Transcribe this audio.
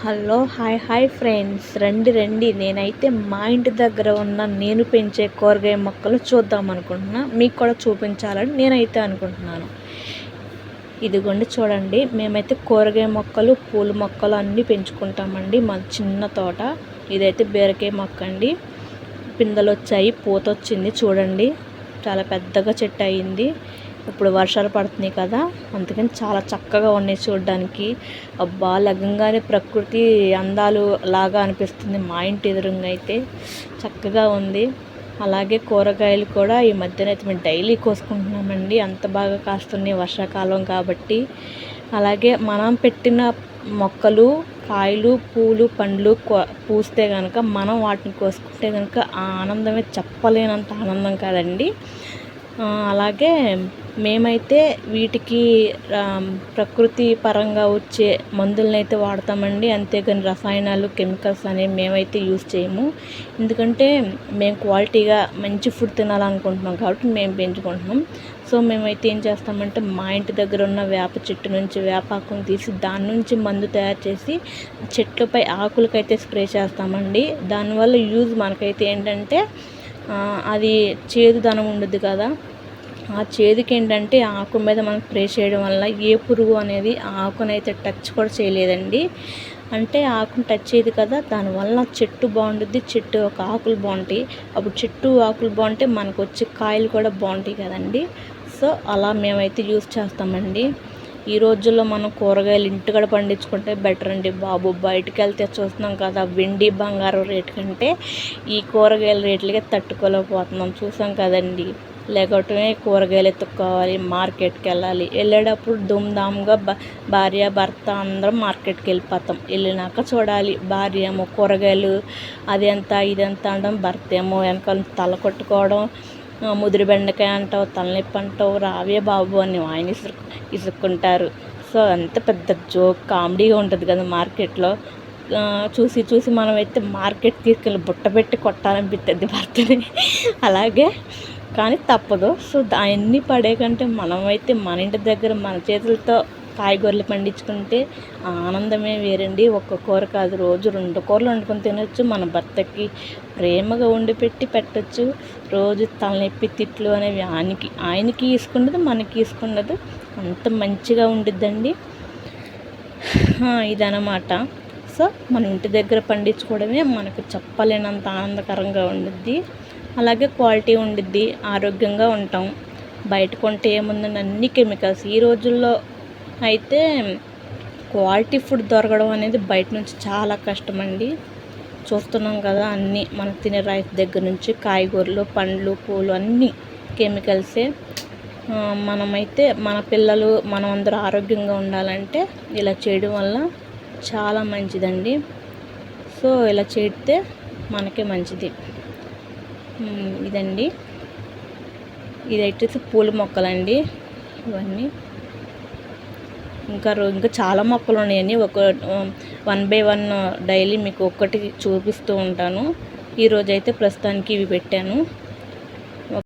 Hello hi hi friends. రండి రండి. నేనైతే మా ఇంటి దగ్గర ఉన్న నేను పెంచే కూరగాయ మొక్కలు చూద్దాం అనుకుంటున్నా. మీకు కూడా చూపించాలని నేనైతే అనుకుంటున్నాను. ఇదిగోండి చూడండి. మేమైతే కూరగాయ మొక్కలు పూల మొక్కలు అన్నీ పెంచుకుంటామండి మా చిన్న తోట. ఇదైతే బీరకాయ మొక్క అండి. పిందెలు వచ్చాయి పూత వచ్చింది చూడండి. చాలా పెద్దగా చెట్టు అయింది. ఇప్పుడు వర్షాలు పడుతున్నాయి కదా అందుకని చాలా చక్కగా ఉన్నాయి చూడడానికి. అబ్బా లగంగానే ప్రకృతి అందాలు లాగా అనిపిస్తుంది మా ఇంటి ఎదురుగా అయితే. చక్కగా ఉంది. అలాగే కూరగాయలు కూడా ఈ మధ్యన అయితే మేము డైలీ కోసుకుంటున్నామండి. అంత బాగా కాస్తున్నాయి వర్షాకాలం కాబట్టి. అలాగే మనం పెట్టిన మొక్కలు కాయలు పూలు పండ్లు పూస్తే కనుక మనం వాటిని కోసుకుంటే కనుక ఆ ఆనందమే చెప్పలేనంత ఆనందం కాదండి. అలాగే మేమైతే వీటికి ప్రకృతి పరంగా వచ్చే మందులను అయితే వాడతామండి. అంతేగాని రసాయనాలు కెమికల్స్ అనేవి మేమైతే యూస్ చేయము. ఎందుకంటే మేము క్వాలిటీగా మంచి ఫుడ్ తినాలనుకుంటున్నాం కాబట్టి మేము పెంచుకుంటున్నాం. సో మేమైతే ఏం చేస్తామంటే మా ఇంటి దగ్గర ఉన్న వేప చెట్టు నుంచి వేపాకును తీసి దాని నుంచి మందు తయారు చేసి చెట్లపై ఆకులకైతే స్ప్రే చేస్తామండి. దానివల్ల యూజ్ మనకైతే ఏంటంటే అది చేదుదనం ఉండదు కదా. ఆ చేదుకి ఏంటంటే ఆకు మీద మనం స్ప్రే చేయడం వల్ల ఏ పురుగు అనేది ఆకునైతే టచ్ కూడా చేయలేదండి. అంటే ఆకును టచ్ చేయదు కదా దానివల్ల చెట్టు బాగుంటుంది చెట్టు ఒక ఆకులు బాగుంటాయి. అప్పుడు చెట్టు ఆకులు బాగుంటే మనకు వచ్చే కాయలు కూడా బాగుంటాయి కదండి. సో అలా మేమైతే యూస్ చేస్తామండి. ఈ రోజుల్లో మనం కూరగాయలు ఇంటికడ పండించుకుంటే బెటర్ అండి బాబు. బయటికి వెళ్తే చూస్తున్నాం కదా వెండి బంగారం రేటు కంటే ఈ కూరగాయల రేట్లకే తట్టుకోలేకపోతున్నాం. చూసాం కదండి. లేకపోతే కూరగాయలు ఎత్తుక్కోవాలి మార్కెట్కి వెళ్ళాలి వెళ్ళేటప్పుడు దుమ్దామ్గా భార్య భర్త అందరం మార్కెట్కి వెళ్ళిపోతాం వెళ్ళినాక చూడాలి భార్య ఏమో కూరగాయలు అది ఎంత ఇది ఎంత అనడం భర్త ఏమో వెనకాల తల కొట్టుకోవడం ముదిరి బెండకాయ అంటావు తలనొప్పి అంటావు రావే బాబు అని ఆయన ఇసుకు ఇసుక్కుంటారు. సో అంత పెద్ద జోక్ కామెడీగా ఉంటుంది కదా మార్కెట్లో. చూసి చూసి మనమైతే మార్కెట్ తీసుకెళ్ళి బుట్ట పెట్టి కొట్టాలనిపిస్తుంది భర్తని. అలాగే కానీ తప్పదు. సో అవన్నీ పడే కంటే మనమైతే మన ఇంటి దగ్గర మన చేతులతో కాయగూరలు పండించుకుంటే ఆనందమే వేరండి. ఒక్క కూర కాదు రోజు రెండు కూరలు వండుకొని తినొచ్చు. మన భర్తకి ప్రేమగా వండి పెట్టి పెట్టచ్చు. రోజు తలనొప్పి తిట్లు అనేవి ఆయనకి ఆయనకి తీసుకుండదు మనకి తీసుకుండదు అంత మంచిగా ఉండిద్దండి. ఇదనమాట సో మన ఇంటి దగ్గర పండించుకోవడమే మనకు చెప్పలేనంత ఆనందకరంగా ఉండిద్ది. అలాగే క్వాలిటీ ఉండిద్ది ఆరోగ్యంగా ఉంటాం. బయట కొంటే ఏముందండి అన్ని కెమికల్స్. ఈ రోజుల్లో అయితే క్వాలిటీ ఫుడ్ దొరకడం అనేది బయట నుంచి చాలా కష్టం అండి చూస్తున్నాం కదా అన్నీ మనం తినే రైస్ దగ్గర నుంచి కాయగూరలు పండ్లు పూలు అన్నీ కెమికల్సే. మనమైతే మన పిల్లలు మనం అందరూ ఆరోగ్యంగా ఉండాలంటే ఇలా చేయడం వల్ల చాలా మంచిదండి. సో ఇలా చేస్తే మనకే మంచిది. ఇదండి. ఇది వచ్చేసి పూల మొక్కలండి. ఇవన్నీ. ఇంకా ఇంకా చాలా మొక్కలు ఉన్నాయండి ఒక వన్ బై వన్ డైలీ మీకు ఒక్కటి చూపిస్తూ ఉంటాను. ఈరోజు అయితే ప్రస్తుతానికి ఇవి పెట్టాను.